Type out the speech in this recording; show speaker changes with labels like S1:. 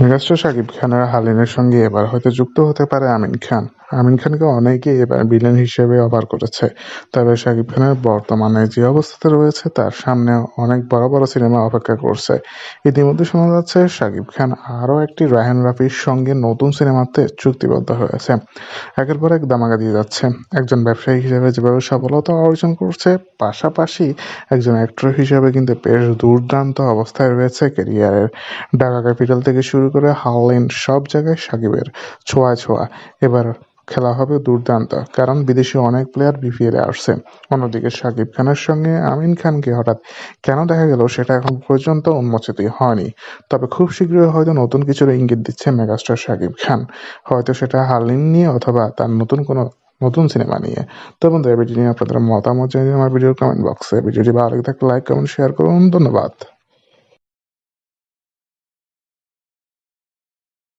S1: Megastar Shakib খানের হালিনের সঙ্গে এবার হয়তো যুক্ত হতে পারে আমিন খান। আমিন খানকে অনেকেই এবার ভিলেন হিসেবে অফার করেছে। তবে শাকিব খানের বর্তমানে যে অবস্থাতে রয়েছে, তার সামনে অনেক বড় বড় সিনেমা অপেক্ষা করছে। ইতিমধ্যে শোনা যাচ্ছে শাকিব খান আরও একটি রায়হান রাফির সঙ্গে নতুন সিনেমাতে চুক্তিবদ্ধ হয়েছে। একের পর এক দামাগা দিয়ে যাচ্ছে। একজন ব্যবসায়ী হিসেবে যেভাবে সফলতা অর্জন করছে, পাশাপাশি একজন অ্যাক্টর হিসেবে কিন্তু বেশ দুর্দান্ত অবস্থায় রয়েছে ক্যারিয়ারের ঢাকা ক্যাপিটাল থেকে শুরু করে হাওলিন সব জায়গায় সাকিবের। ছোঁয়া ছোঁয়া। এবার খেলা হবে দুর্দান্ত, কারণ বিদেশি অনেক প্লেয়ার বিপিএলে আসছে। অন্যদিকে শাকিব খানের সঙ্গে আমিন খানকে হঠাৎ কেন দেখা গেল সেটা এখন পর্যন্ত উন্মোচিতই হয়নি। তবে খুব শীঘ্রই হয়তো নতুন কিছুর ইঙ্গিত দিচ্ছে মেগাস্টার শাকিব খান। হয়তো সেটা হালিন নিয়ে অথবা তার নতুন কোনো নতুন সিনেমা নিয়ে। তো বন্ধুরা ভিডিও নিয়ে আপনাদের মতামত জানিয়ে আমার ভিডিওর কমেন্ট বক্সে ভিডিওটি ভালো লাগে থাকলে লাইক কমেন্ট শেয়ার করুন। ধন্যবাদ।